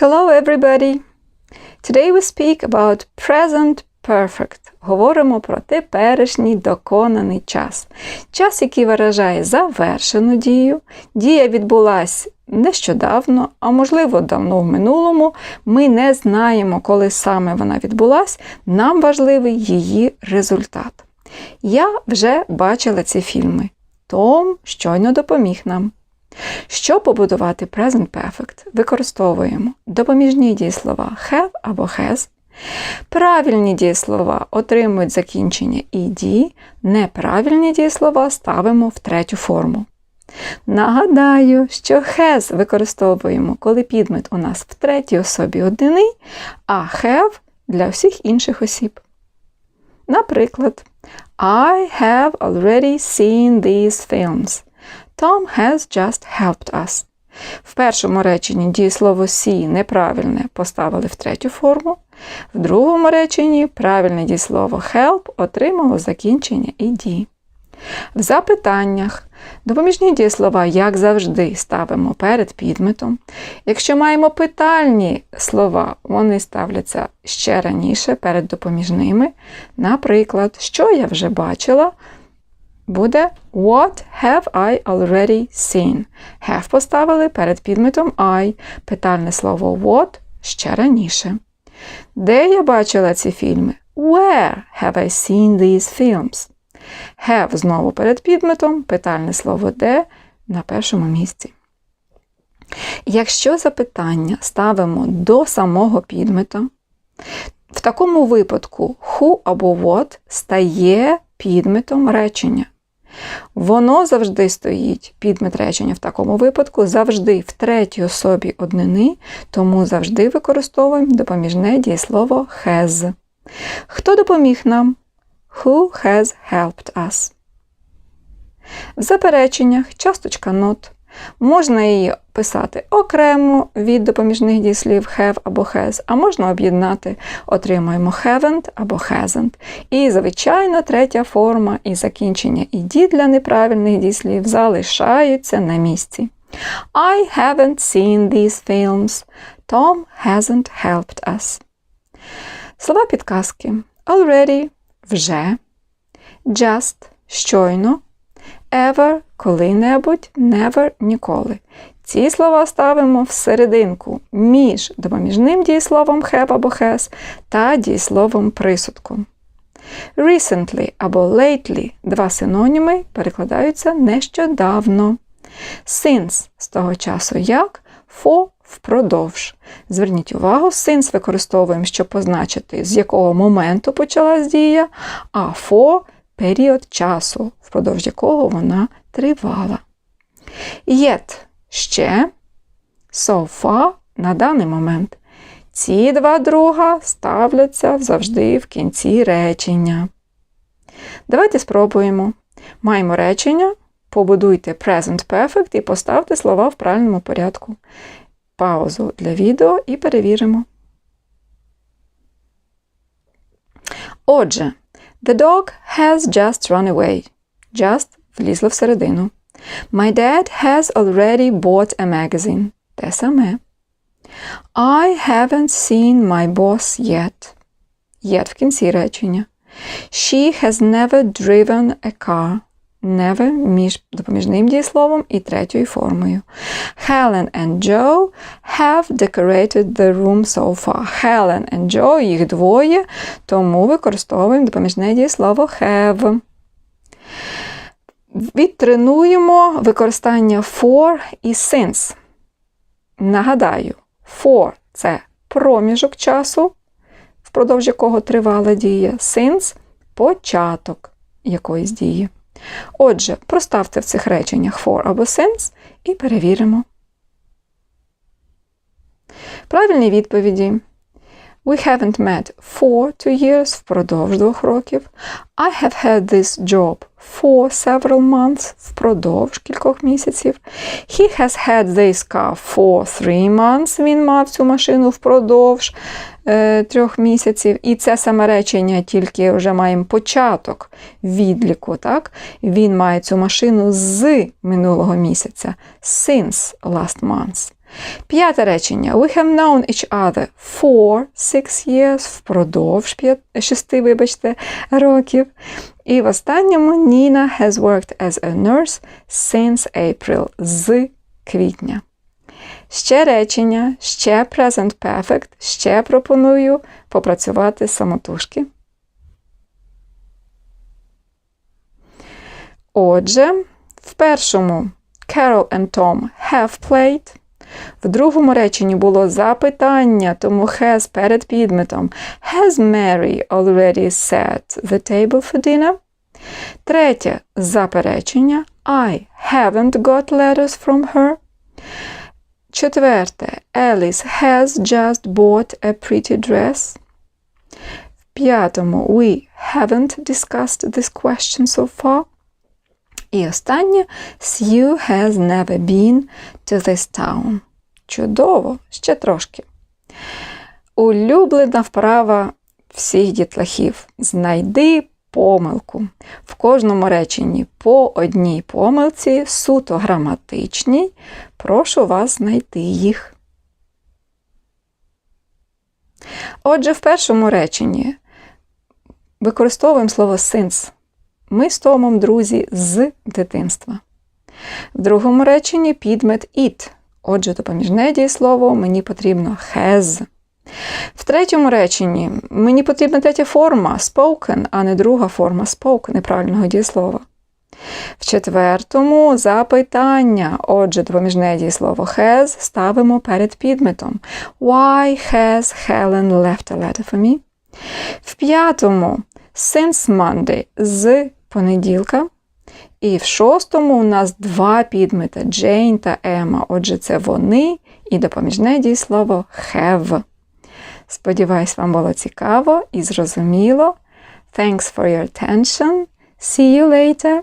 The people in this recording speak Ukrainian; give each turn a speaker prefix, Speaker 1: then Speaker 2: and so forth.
Speaker 1: Hello, everybody! Today we speak about present perfect. Говоримо про теперішній доконаний час. Час, який виражає завершену дію. Дія відбулась нещодавно, а можливо, давно в минулому. Ми не знаємо, коли саме вона відбулась. Нам важливий її результат. Я вже бачила ці фільми. Том щойно допоміг нам. Щоб побудувати Present Perfect, використовуємо допоміжні дієслова have або has. Правильні дієслова отримують закінчення ed, неправильні дієслова ставимо в третю форму. Нагадаю, що has використовуємо, коли підмет у нас в третій особі однини, а have для всіх інших осіб. Наприклад, I have already seen these films. Tom has just helped us. В першому реченні дієслово see неправильне поставили в третю форму. В другому реченні правильне дієслово help отримало закінчення ed. В запитаннях допоміжні дієслова, як завжди, ставимо перед підметом. Якщо маємо питальні слова, вони ставляться ще раніше перед допоміжними. Наприклад, що я вже бачила, буде What have I already seen? Have поставили перед підметом I. Питальне слово what ще раніше. Де я бачила ці фільми? Where have I seen these films? Have знову перед підметом, питальне слово де на першому місці. Якщо запитання ставимо до самого підмета, в такому випадку who або what стає підметом речення. Воно завжди стоїть підмет речення в такому випадку, завжди в третій особі однини, тому завжди використовуємо допоміжне дієслово has. Хто допоміг нам? Who has helped us? В запереченнях часточка not. Можна її писати окремо від допоміжних дієслів have або has, а можна об'єднати, отримуємо haven't або hasn't. І, звичайно, третя форма і закінчення «ed» для неправильних дієслів залишаються на місці. I haven't seen these films. Tom hasn't helped us. Слова підказки. Already вже. Just щойно. Ever коли-небудь, never ніколи. Ці слова ставимо всерединку між допоміжним дієсловом have або has та дієсловом присудку. Recently або lately два синоніми перекладаються нещодавно. Since з того часу як, for впродовж. Зверніть увагу, since використовуємо, щоб позначити, з якого моменту почалась дія, а for період часу, впродовж якого вона тривала. Yet ще far на даний момент. Ці два друга ставляться завжди в кінці речення. Давайте спробуємо. Маємо речення, побудуйте Present Perfect і поставте слова в правильному порядку. Паузу для відео і перевіримо. Отже, The dog has just run away. Just влізло всередину. My dad has already bought a magazine. Те саме. I haven't seen my boss yet. Yet в кінці речення. She has never driven a car. Never між допоміжним дієсловом і третьою формою. Helen and Joe have decorated the room so far. Helen and Joe, їх двоє, тому використовуємо допоміжне дієслово have. Відтренуємо використання for і since. Нагадаю, for це проміжок часу, впродовж якого тривала дія, since початок якоїсь дії. Отже, проставте в цих реченнях for або since і перевіримо. Правильні відповіді. We haven't met for two years впродовж двох років. I have had this job for several months впродовж кількох місяців. He has had this car for three months. Він мав цю машину впродовж е, трьох місяців. І це саме речення тільки вже маємо початок відліку. Так? Він має цю машину з минулого місяця. Since last month. П'яте речення. We have known each other for six years, впродовж шести, вибачте, років. І в останньому Ніна has worked as a nurse since April, з квітня. Ще речення, ще present perfect, ще пропоную попрацювати самотужки. Отже, в першому Carol and Tom have played. В другому реченні було запитання, тому has перед підметом. Has Mary already set the table for dinner? Третє заперечення. I haven't got letters from her. Четверте. Alice has just bought a pretty dress. В п'ятому. We haven't discussed this question so far. І останнє Sue has never been to this town. Чудово, ще трошки. Улюблена вправа всіх дітлахів. Знайди помилку. В кожному реченні по одній помилці, суто граматичній. Прошу вас знайти їх. Отже, в першому реченні використовуємо слово since. Ми з Томом друзі з дитинства. В другому реченні підмет it. Отже, допоміжне дієслово мені потрібно has. В третьому реченні мені потрібна третя форма spoken, а не друга форма spoke неправильного дієслова. В четвертому запитання. Отже, допоміжне дієслово has ставимо перед підметом. Why has Helen left a letter for me? В п'ятому since Monday з понеділка. І в шостому у нас два підмета Джейн та Ема. Отже, це вони і допоміжне дієслово have. Сподіваюсь, вам було цікаво і зрозуміло. Thanks for your attention. See you later.